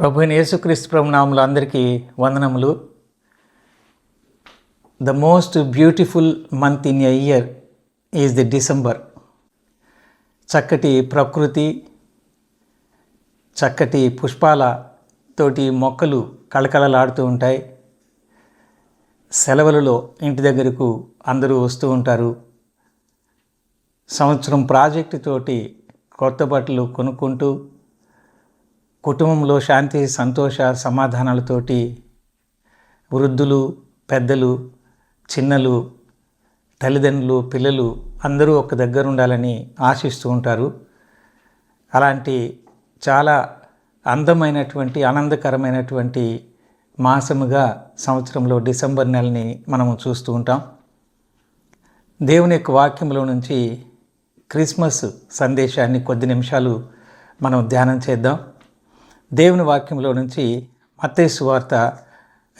ప్రభు యేసుక్రీస్తు ప్రభునాములు అందరికీ వందనములు. The most beautiful month in a year is the December చక్కటి ప్రకృతి చక్కటి పుష్పాల తోటి మొక్కలు కళకళలాడుతూ ఉంటాయి. సెలవులలో ఇంటి దగ్గరకు అందరూ వస్తూ ఉంటారు. సంవత్సరం ప్రాజెక్టు తోటి కొత్త బట్టలు కొనుక్కుంటూ కుటుంబంలో శాంతి సంతోష సమాధానాలతోటి వృద్ధులు పెద్దలు చిన్నలు తల్లిదండ్రులు పిల్లలు అందరూ ఒక దగ్గర ఉండాలని ఆశిస్తూ ఉంటారు. అలాంటి చాలా అందమైనటువంటి ఆనందకరమైనటువంటి మాసముగా సంవత్సరంలో డిసెంబర్ నెలని మనము చూస్తూ ఉంటాం. దేవుని యొక్క వాక్యంలో నుంచి క్రిస్మస్ సందేశాన్ని కొద్ది నిమిషాలు మనం ధ్యానం చేద్దాం. దేవుని వాక్యంలో నుంచి మత్తేసు వార్త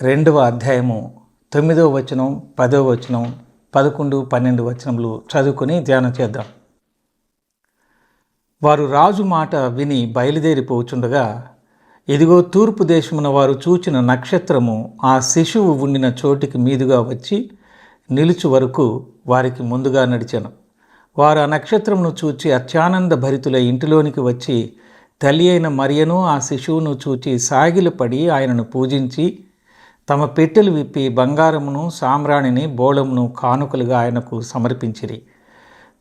రెండవ అధ్యాయము తొమ్మిదవ వచనం పదవ వచనం పదకొండు పన్నెండు వచనములు చదువుకొని ధ్యానం చేద్దాం. వారు రాజు మాట విని బయలుదేరిపోచుండగా ఇదిగో తూర్పు దేశమున వారు చూచిన నక్షత్రము ఆ శిశువు ఉండిన చోటికి మీదుగా వచ్చి నిలుచు వరకు వారికి ముందుగా నడిచాను. వారు ఆ నక్షత్రమును చూచి అత్యానంద భరితుల ఇంటిలోనికి వచ్చి తల్లి అయిన మరియను ఆ శిశువును చూచి సాగిలపడి ఆయనను పూజించి తమ పెట్టెలు విప్పి బంగారమును సామ్రాణిని బోళమును కానుకలుగా ఆయనకు సమర్పించిరి.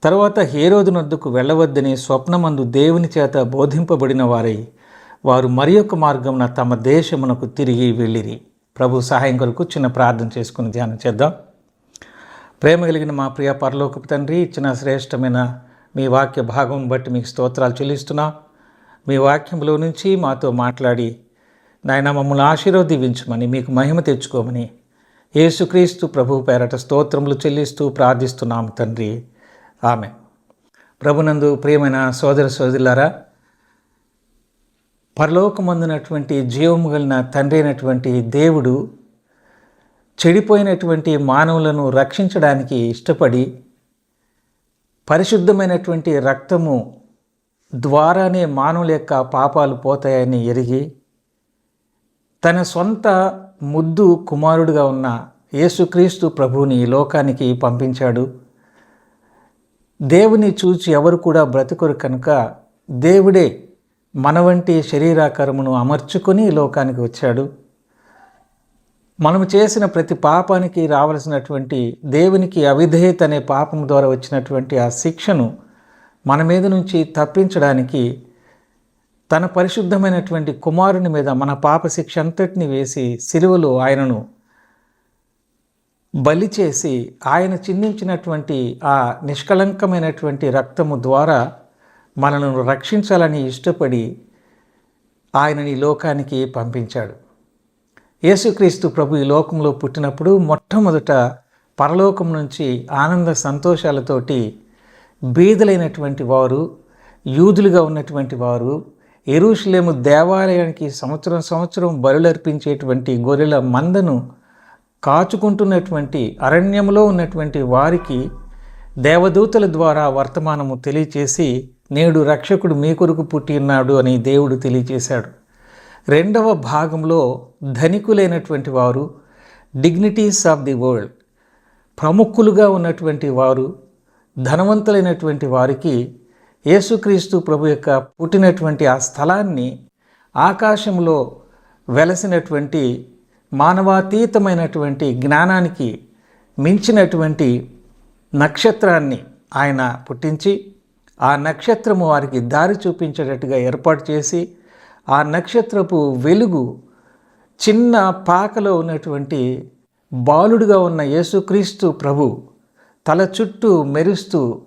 తరువాత హేరోదునొద్దుకు వెళ్ళవద్దని స్వప్నమందు దేవుని చేత బోధింపబడిన వారై వారు మరి యొక్క మార్గమున తమ దేశమునకు తిరిగి వెళ్ళిరి. ప్రభు సహాయం కొరకు చిన్న ప్రార్థన చేసుకుని ధ్యానం చేద్దాం. ప్రేమ కలిగిన మా ప్రియ పరలోకపు తండ్రి ఇచ్చిన శ్రేష్టమైన మీ వాక్య భాగం బట్టి మీకు స్తోత్రాలు చెల్లిస్తున్నా. మీ వాక్యంలో నుంచి మాతో మాట్లాడి నాయన మమ్మల్ని ఆశీర్వదించమని మీకు మహిమ తెచ్చుకోమని యేసుక్రీస్తు ప్రభు పేరట స్తోత్రములు చెల్లిస్తూ ప్రార్థిస్తున్నాం తండ్రి. ఆమె. ప్రభునందు ప్రియమైన సోదర సోదరులారా పరలోకమందునటువంటి జీవము కలిగిన తండ్రి అయినటువంటి దేవుడు చెడిపోయినటువంటి మానవులను రక్షించడానికి ఇష్టపడి పరిశుద్ధమైనటువంటి రక్తము ద్వారానే మానవుల యొక్క పాపాలు పోతాయని ఎరిగి తన సొంత ముద్దు కుమారుడుగా ఉన్న యేసుక్రీస్తు ప్రభువుని ఈ లోకానికి పంపించాడు. దేవుని చూచి ఎవరు కూడా బ్రతుకురు కనుక దేవుడే మన వంటి శరీరాకారమును అమర్చుకొని ఈ లోకానికి వచ్చాడు. మనము చేసిన ప్రతి పాపానికి రావలసినటువంటి దేవునికి అవిధేయత అనే పాపం ద్వారా వచ్చినటువంటి ఆ శిక్షను మన మీద నుంచి తప్పించడానికి తన పరిశుద్ధమైనటువంటి కుమారుని మీద మన పాప శిక్ష అంతటిని వేసి సిలువలో ఆయనను బలి చేసి ఆయన చిందించినటువంటి ఆ నిష్కళంకమైనటువంటి రక్తము ద్వారా మనను రక్షించాలని ఇష్టపడి ఆయనని లోకానికి పంపించాడు. యేసుక్రీస్తు ప్రభు ఈ లోకంలో పుట్టినప్పుడు మొట్టమొదట పరలోకం నుంచి ఆనంద సంతోషాలతోటి బీదలైనటువంటి వారు యూదులుగా ఉన్నటువంటి వారు ఎరుషులేము దేవాలయానికి సంవత్సరం సంవత్సరం బరులర్పించేటువంటి గొర్రెల మందను కాచుకుంటున్నటువంటి అరణ్యంలో ఉన్నటువంటి వారికి దేవదూతల ద్వారా వర్తమానము తెలియచేసి నేడు రక్షకుడు మీ కొరకు పుట్టి ఉన్నాడు అని దేవుడు తెలియచేశాడు. రెండవ భాగంలో ధనికులైనటువంటి వారు డిగ్నిటీస్ ఆఫ్ ది వరల్డ్ ప్రముఖులుగా ఉన్నటువంటి వారు ధనవంతులైనటువంటి వారికి యేసుక్రీస్తు ప్రభు యొక్క పుట్టినటువంటి ఆ స్థలాన్ని ఆకాశంలో వెలసినటువంటి మానవాతీతమైనటువంటి జ్ఞానానికి మించినటువంటి నక్షత్రాన్ని ఆయన పుట్టించి ఆ నక్షత్రము వారికి దారి చూపించేటట్టుగా ఏర్పాటు చేసి ఆ నక్షత్రపు వెలుగు చిన్న పాకలో ఉన్నటువంటి బాలుడుగా ఉన్న యేసుక్రీస్తు ప్రభు తల చుట్టూ మెరుస్తూ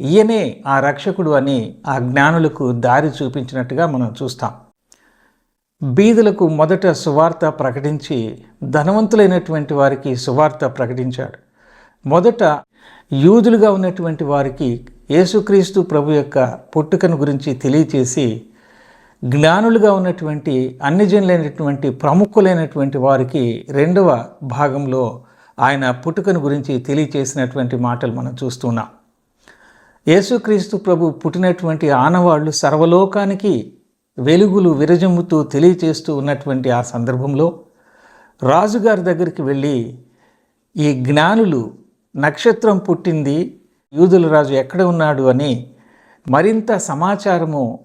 ఈయనే ఆ రక్షకుడు అని ఆ జ్ఞానులకు దారి చూపించినట్టుగా మనం చూస్తాం. బీదులకు మొదట సువార్త ప్రకటించి ధనవంతులైనటువంటి వారికి సువార్త ప్రకటించాడు. మొదట యూదులుగా ఉన్నటువంటి వారికి యేసుక్రీస్తు ప్రభు యొక్క పుట్టుకను గురించి తెలియచేసి జ్ఞానులుగా ఉన్నటువంటి అన్యజనులైనటువంటి ప్రముఖులైనటువంటి వారికి రెండవ భాగంలో ఆయన పుట్టుకను గురించి తెలియచేసినటువంటి మాటలు మనం చూస్తున్నాం. యేసుక్రీస్తు ప్రభు పుట్టినటువంటి ఆనవాళ్ళు సర్వలోకానికి వెలుగులు విరజమ్ముతూ తెలియచేస్తూ ఉన్నటువంటి ఆ సందర్భంలో రాజుగారి దగ్గరికి వెళ్ళి ఈ జ్ఞానులు నక్షత్రం పుట్టింది యూదుల రాజు ఎక్కడ ఉన్నాడు అని మరింత సమాచారము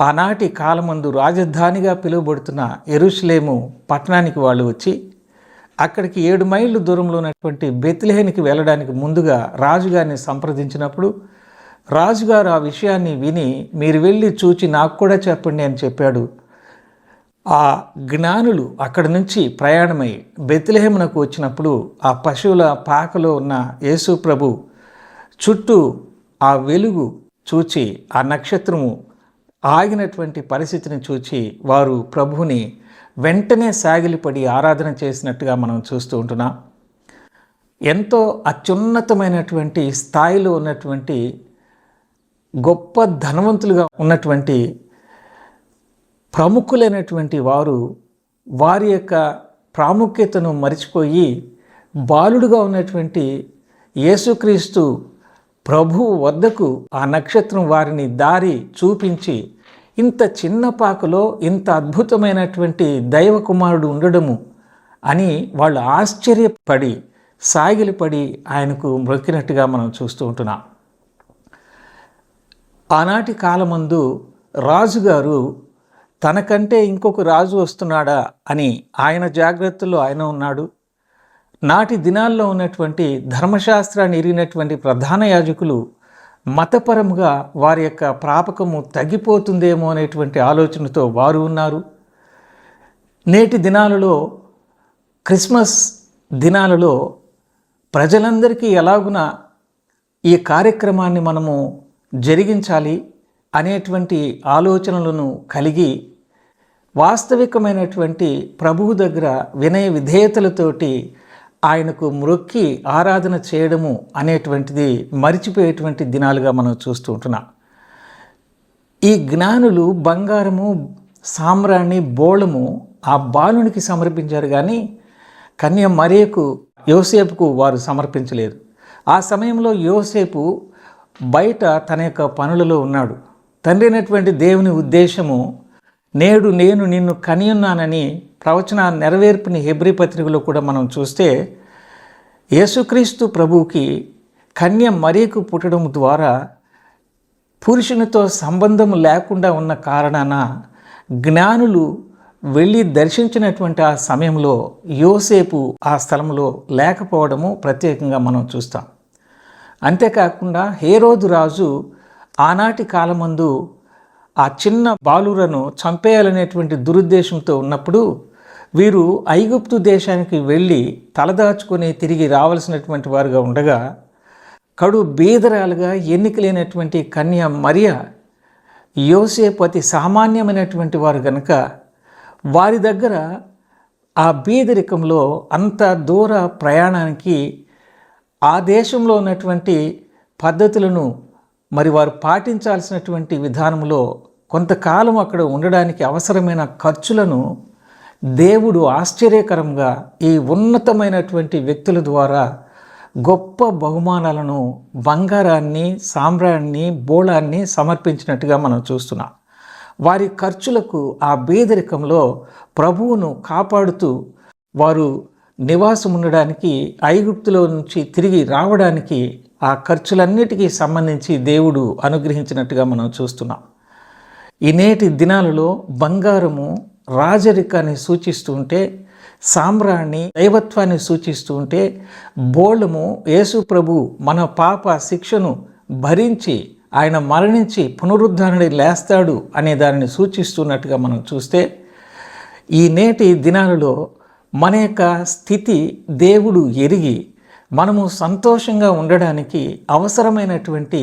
ఆనాటి కాలమందు రాజధానిగా పిలువబడుతున్న ఎరుషులేము పట్టణానికి వాళ్ళు వచ్చి అక్కడికి ఏడు మైళ్ళు దూరంలో ఉన్నటువంటి బెత్లెహేనికి వెళ్ళడానికి ముందుగా రాజుగారిని సంప్రదించినప్పుడు రాజుగారు ఆ విషయాన్ని విని మీరు వెళ్ళి చూచి నాకు కూడా చెప్పండి అని చెప్పాడు. ఆ జ్ఞానులు అక్కడి నుంచి ప్రయాణమై బెత్లహేమునకు వచ్చినప్పుడు ఆ పశువుల పాకలో ఉన్న యేసు ప్రభు చుట్టూ ఆ వెలుగు చూచి ఆ నక్షత్రము ఆగినటువంటి పరిస్థితిని చూచి వారు ప్రభువుని వెంటనే సాగిలిపడి ఆరాధన చేసినట్టుగా మనం చూస్తూ ఉంటున్నాం. ఎంతో అత్యున్నతమైనటువంటి స్థాయిలో ఉన్నటువంటి గొప్ప ధనవంతులుగా ఉన్నటువంటి ప్రముఖులైనటువంటి వారు వారి యొక్క ప్రాముఖ్యతను మరిచిపోయి బాలుడుగా ఉన్నటువంటి యేసుక్రీస్తు ప్రభు వద్దకు ఆ నక్షత్రం వారిని దారి చూపించి ఇంత చిన్న పాకలో ఇంత అద్భుతమైనటువంటి దైవకుమారుడు ఉండడము అని వాళ్ళు ఆశ్చర్యపడి సాగిలిపడి ఆయనకు మ్రొక్కినట్టుగా మనం చూస్తూ ఉంటున్నాం. ఆనాటి కాలమందు రాజుగారు తనకంటే ఇంకొక రాజు వస్తున్నాడా అని ఆయన జాగ్రత్తలో ఆయన ఉన్నాడు. నాటి దినాల్లో ఉన్నటువంటి ధర్మశాస్త్రాన్ని ఎరిగినటువంటి ప్రధాన యాజకులు మతపరముగా వారి యొక్క ప్రాపకము తగ్గిపోతుందేమో అనేటువంటి ఆలోచనతో వారు ఉన్నారు. నేటి దినాలలో క్రిస్మస్ దినాలలో ప్రజలందరికీ ఎలాగున ఈ కార్యక్రమాన్ని మనము జరిగించాలి అనేటువంటి ఆలోచనలను కలిగి వాస్తవికమైనటువంటి ప్రభువు దగ్గర వినయ విధేయతలతోటి ఆయనకు మ్రొక్కి ఆరాధన చేయడము అనేటువంటిది మరిచిపోయేటువంటి దినాలుగా మనం చూస్తూ ఉంటున్నాం. ఈ జ్ఞానులు బంగారము సామ్రాణి బోళము ఆ బాలునికి సమర్పించారు కానీ కన్య మరియకు యోసేపుకు వారు సమర్పించలేదు. ఆ సమయంలో యోసేపు బయట తన యొక్క పనులలో ఉన్నాడు. తండ్రి అయినటువంటి దేవుని ఉద్దేశము నేడు నేను నిన్ను కనియున్నానని ప్రవచన నెరవేర్పుని హెబ్రి పత్రికలో కూడా మనం చూస్తే యేసుక్రీస్తు ప్రభువుకి కన్య మరియకు పుట్టడం ద్వారా పురుషునితో సంబంధం లేకుండా ఉన్న కారణాన జ్ఞానులు వెళ్ళి దర్శించినటువంటి ఆ సమయంలో యోసేపు ఆ స్థలంలో లేకపోవడము ప్రత్యేకంగా మనం చూస్తాం. అంతేకాకుండా హేరోదు రాజు ఆనాటి కాలమందు ఆ చిన్న బాలురను చంపేయాలనేటువంటి దురుద్దేశంతో ఉన్నప్పుడు వీరు ఐగుప్తు దేశానికి వెళ్ళి తలదాచుకొని తిరిగి రావాల్సినటువంటి వారుగా ఉండగా కడు బీదరాలుగా ఎన్నికలేనటువంటి కన్య మరియ యోసేపు అతి సామాన్యమైనటువంటి వారు గనుక వారి దగ్గర ఆ బీదరికంలో అంత దూర ప్రయాణానికి ఆ దేశంలో ఉన్నటువంటి పద్ధతులను మరి వారు పాటించాల్సినటువంటి విధానంలో కొంతకాలం అక్కడ ఉండడానికి అవసరమైన ఖర్చులను దేవుడు ఆశ్చర్యకరంగా ఈ ఉన్నతమైనటువంటి వ్యక్తుల ద్వారా గొప్ప బహుమానాలను బంగారాన్ని సామ్రాన్ని బోళాన్ని సమర్పించినట్టుగా మనం చూస్తున్నాం. వారి ఖర్చులకు ఆ బేదరికంలో ప్రభువును కాపాడుతూ వారు నివాసం ఉండడానికి ఐగుప్తులో నుంచి తిరిగి రావడానికి ఆ ఖర్చులన్నిటికీ సంబంధించి దేవుడు అనుగ్రహించినట్టుగా మనం చూస్తున్నాం. ఈ నేటి దినాలలో బంగారము రాజరికాన్ని సూచిస్తూ ఉంటే సామ్రాన్ని దైవత్వాన్ని సూచిస్తూ ఉంటే బోళము యేసు ప్రభు మన పాప శిక్షను భరించి ఆయన మరణించి పునరుద్ధరణి లేస్తాడు అనే దానిని సూచిస్తున్నట్టుగా మనం చూస్తే ఈ నేటి దినాలలో మన యొక్క స్థితి దేవుడు ఎరిగి మనము సంతోషంగా ఉండడానికి అవసరమైనటువంటి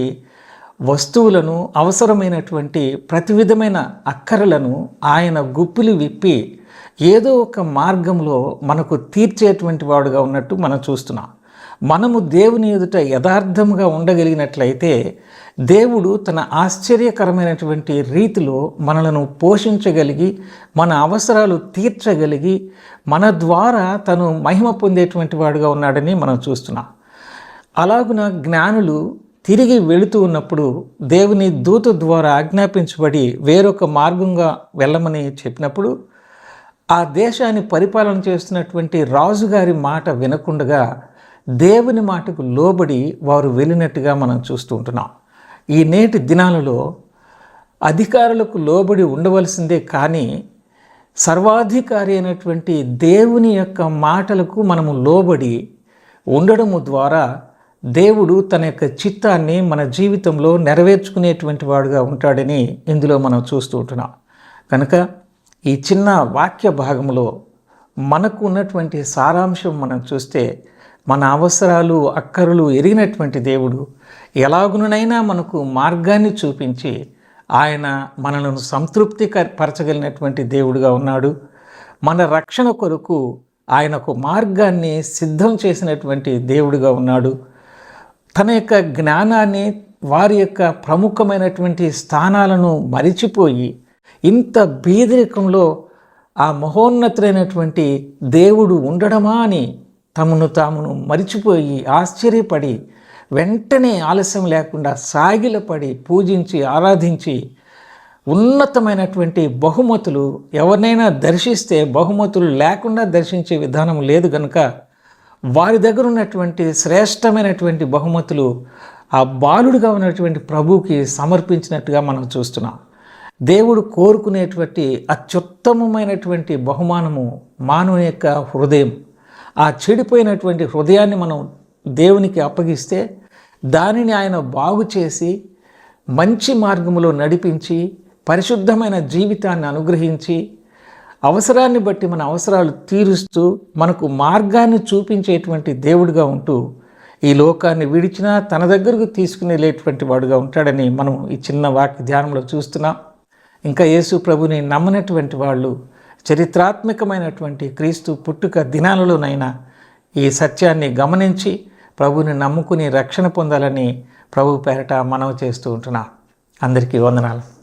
వస్తువులను అవసరమైనటువంటి ప్రతి విధమైన అక్కరలను ఆయన గుప్పిలు విప్పి ఏదో ఒక మార్గంలో మనకు తీర్చేటువంటి వాడుగా ఉన్నట్టు మనం చూస్తున్నాం. మనము దేవుని ఎదుట యథార్థంగా ఉండగలిగినట్లయితే దేవుడు తన ఆశ్చర్యకరమైనటువంటి రీతిలో మనలను పోషించగలిగి మన అవసరాలు తీర్చగలిగి మన ద్వారా తను మహిమ పొందేటువంటి వాడుగా ఉన్నాడని మనం చూస్తున్నాం. అలాగున జ్ఞానులు తిరిగి వెళుతూ ఉన్నప్పుడు దేవుని దూత ద్వారా ఆజ్ఞాపించబడి వేరొక మార్గంగా వెళ్ళమని చెప్పినప్పుడు ఆ దేశాన్ని పరిపాలన చేస్తున్నటువంటి రాజుగారి మాట వినకుండగా దేవుని మాటకు లోబడి వారు వెళ్ళినట్టుగా మనం చూస్తూ ఉంటున్నాం. ఈ నేటి దినాలలో అధికారులకు లోబడి ఉండవలసిందే కానీ సర్వాధికారి అయినటువంటి దేవుని యొక్క మాటలకు మనము లోబడి ఉండడము ద్వారా దేవుడు తన యొక్క చిత్తాన్ని మన జీవితంలో నెరవేర్చుకునేటువంటి వాడుగా ఉంటాడని ఇందులో మనం చూస్తూ ఉంటున్నాం. కనుక ఈ చిన్న వాక్య భాగంలో మనకు ఉన్నటువంటి సారాంశం మనం చూస్తే మన అవసరాలు అక్కరులు ఎరిగినటువంటి దేవుడు ఎలాగునైనా మనకు మార్గాన్ని చూపించి ఆయన మనలను సంతృప్తి పరచగలిగినటువంటి దేవుడుగా ఉన్నాడు. మన రక్షణ కొరకు ఆయన ఒక మార్గాన్ని సిద్ధం చేసినటువంటి దేవుడుగా ఉన్నాడు. తన యొక్క జ్ఞానాన్ని వారి యొక్క ప్రముఖమైనటువంటి స్థానాలను మరిచిపోయి ఇంత బీదరికంలో ఆ మహోన్నతులైనటువంటి దేవుడు ఉండడమా అని తమను తామును మరిచిపోయి ఆశ్చర్యపడి వెంటనే ఆలస్యం లేకుండా సాగిలపడి పూజించి ఆరాధించి ఉన్నతమైనటువంటి బహుమతులు ఎవరినైనా దర్శిస్తే బహుమతులు లేకుండా దర్శించే విధానం లేదు కనుక వారి దగ్గర ఉన్నటువంటి శ్రేష్టమైనటువంటి బహుమతులు ఆ బాలుడిగా ఉన్నటువంటి ప్రభువుకి సమర్పించినట్టుగా మనం చూస్తున్నాం. దేవుడు కోరుకునేటువంటి అత్యుత్తమమైనటువంటి బహుమానము మానవుని యొక్క హృదయం. ఆ చెడిపోయినటువంటి హృదయాన్ని మనం దేవునికి అప్పగిస్తే దానిని ఆయన బాగు చేసి మంచి మార్గంలో నడిపించి పరిశుద్ధమైన జీవితాన్ని అనుగ్రహించి అవసరాన్ని బట్టి మన అవసరాలు తీరుస్తూ మనకు మార్గాన్ని చూపించేటువంటి దేవుడిగా ఉంటూ ఈ లోకాన్ని విడిచినా తన దగ్గరకు తీసుకునేలేటువంటి వాడుగా ఉంటాడని మనం ఈ చిన్న వాక్య ధ్యానంలో చూస్తున్నాం. ఇంకా యేసు ప్రభుని నమ్మనటువంటి వాళ్ళు చరిత్రాత్మకమైనటువంటి క్రీస్తు పుట్టుక దినాలలోనైనా ఈ సత్యాన్ని గమనించి ప్రభుని నమ్ముకుని రక్షణ పొందాలని ప్రభు పేరట మనవి చేస్తూ ఉంటున్నా. అందరికీ వందనాలు.